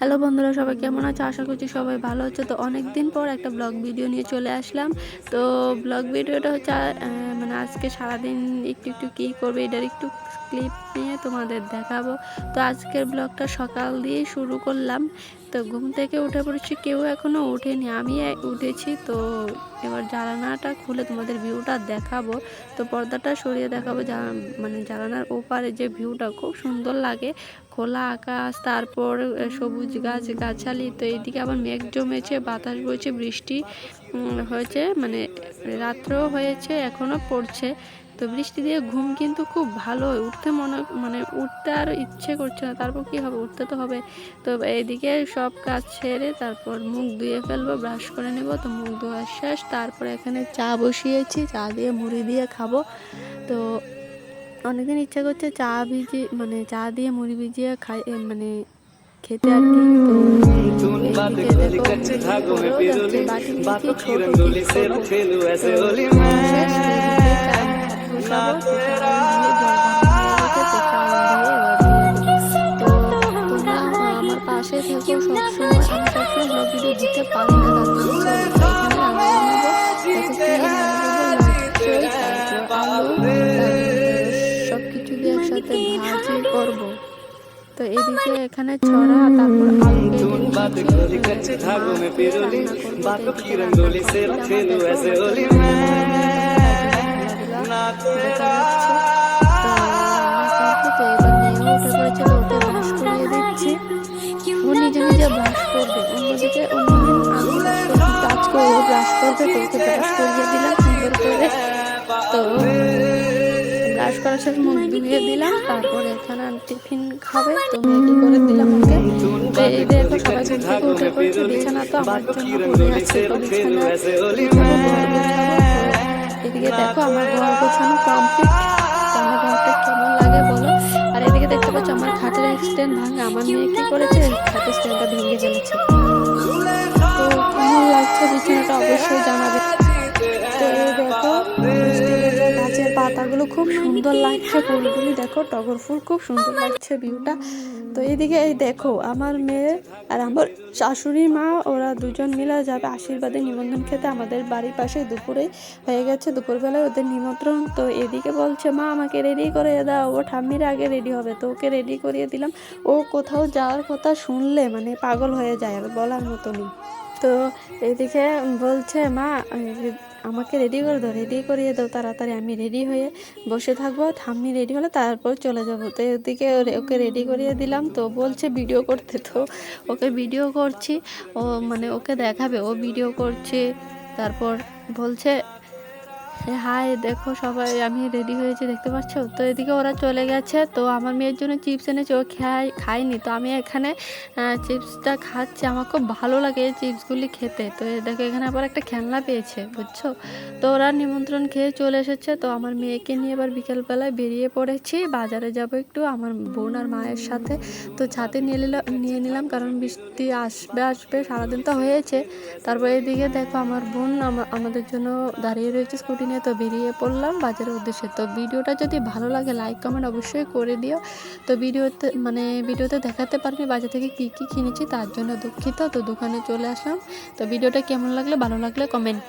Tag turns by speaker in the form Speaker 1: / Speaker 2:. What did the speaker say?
Speaker 1: Hello বন্ধুরা, সবাই কেমন আছো? আশা করছি সবাই ভালো হচ্ছে তো অনেক দিন পর একটা ব্লগ ভিডিও নিয়ে চলে আসলাম। তো ব্লগ ভিডিওটা হচ্ছে মানে আজকে সারাদিন একটু একটু কী করবে এটার একটু ক্লিপ নিয়ে তোমাদের দেখাবো। তো আজকের ব্লগটা সকাল দিয়ে শুরু করলাম। তো ঘুম থেকে উঠে পড়েছি, কেউ এখনও ওঠেনি। আমি উঠেছি, তো এবার জানালাটা খুলে তোমাদের ভিউটা দেখাবো। তো পর্দাটা সরিয়ে দেখাবো মানে জানালার ওপারে যে ভিউটা খুব সুন্দর লাগে। খোলা আকাশ, তারপর সবুজ গাছ, গাছালি, তো এইদিকে আবার মেঘ জমেছে, বাতাস বইছে, বৃষ্টি হয়েছে মানে রাত্রেও হয়েছে এখনও পড়ছে তো বৃষ্টি দিয়ে ঘুম কিন্তু খুব ভালো। উঠতে মনে মানে উঠতে আর ইচ্ছে করছে না। তারপর কি হবে? উঠতে তো হবে। তো এইদিকে সব কাজ সেরে তারপর মুখ ধুয়ে ফেলব, ব্রাশ করে নেব। তো মুখ ধোয়ার শেষ। তারপর এখানে চা বসিয়েছি। চা দিয়ে মুড়ি দিয়ে খাব। তো অনেকদিন ইচ্ছা করছে চা ভিজিয়ে মানে চা দিয়ে মুড়ি ভিজিয়ে খাই মানে খেতে আর কি। বাটি বসাবো, হয়ে আমার পাশে থেকো সবসময় আমি সবসময় ভিডিও দিতে পারি সব কিছু দিয়ে একসাথে ভাজি করব তো এদিকে এখানে ছড়া তারপর আলু তো এবার নিয়ে ওটা করেছিল করবে কাজ করব দিলাম সুন্দর করে তো ব্রাশ করার সাথে মুখ দিলাম তারপর এখানে টিফিন খাবে তো ম্যাগি করে দিলাম ওকে তো বিছানা তো আমার জন্য পড়ে আছে তো বিছানা এদিকে দেখো আমার ঘর গোছানো কমপ্লিট আমার ঘরটা কেমন লাগে বলো? আর এদিকে দেখতে পাচ্ছ আমার খাটের স্ট্যান্ড ভাঙা। আমার মেয়ে কি করেছে? খাটের স্ট্যান্ডটা ভেঙে ফেলেছে। তো কেমন লাগছে? বিছানাটা অবশ্যই জানাবে। খুব সুন্দর লাগছে ফুলগুলি। দেখো, টগর ফুল খুব সুন্দর লাগছে ভিউটা তো এইদিকে এই দেখো, আমার মেয়ে আর আমার শাশুড়ি মা, ওরা দুজন মিলে যাবে আশীর্বাদে নিমন্ত্রণ খেতে। আমাদের বাড়ির পাশে দুপুরে হয়ে গেছে, দুপুরবেলায় ওদের নিমন্ত্রণ। তো এদিকে বলছে, মা, আমাকে রেডি করে দাও। ও ঠাম্মির আগে রেডি হবে। তো ওকে রেডি করিয়ে দিলাম। ও কোথাও যাওয়ার কথা শুনলে মানে পাগল হয়ে যায় আর বলার মতনই তো এদিকে বলছে, মা আমাকে রেডি করে দাও রেডি করিয়ে দাও, তাড়াতাড়ি আমি রেডি হয়ে বসে থাকব, ঠাম্মি রেডি হলে তারপর চলে যাব। তো এদিকে ওকে রেডি করিয়ে দিলাম, তো বলছে ভিডিও করতে, তো ওকে ভিডিও করছি, ও মানে ওকে দেখাবে, ও ভিডিও করছে, তারপর বলছে হাই, দেখো সবাই, আমি রেডি হয়েছি, দেখতে পাচ্ছ? তো এদিকে ওরা চলে গেছে, তো আমার মেয়ের জন্য চিপস এনেছে, ও খাই খায়নি। তো আমি এখানে চিপসটা খাচ্ছি, আমার খুব ভালো লাগে এই চিপসগুলি খেতে। তো দেখো, এখানে আবার একটা খেলনা পেয়েছে, বুঝছ? তো ওরা নিমন্ত্রণ খেয়ে চলে এসেছে, তো আমার মেয়েকে নিয়ে এবার বিকেলবেলায় বেরিয়ে পড়েছি। বাজারে যাব একটু, আমার বোন আর মায়ের সাথে। তো ছাতে নিয়ে নিলাম নিয়ে নিলাম, কারণ বৃষ্টি আসবে আসবে, সারাদিন তো হয়েছে। তারপর এদিকে দেখো, আমার বোন আমাদের জন্য দাঁড়িয়ে রয়েছে স্কুটি নিয়ে তো বেরিয়ে পড়লাম। বাজারের উদ্দেশ্যে। তো ভিডিওটা যদি ভালো লাগে লাইক কমেন্ট অবশ্যই করে দিও। তো ভিডিওতে মানে ভিডিওতে দেখাতে পারিনি বাজার থেকে কি কি কিনেছি, তার জন্য দুঃখিত। তো দোকানে চলে আসলাম। তো ভিডিওটা কেমন লাগলে, ভালো লাগলে কমেন্ট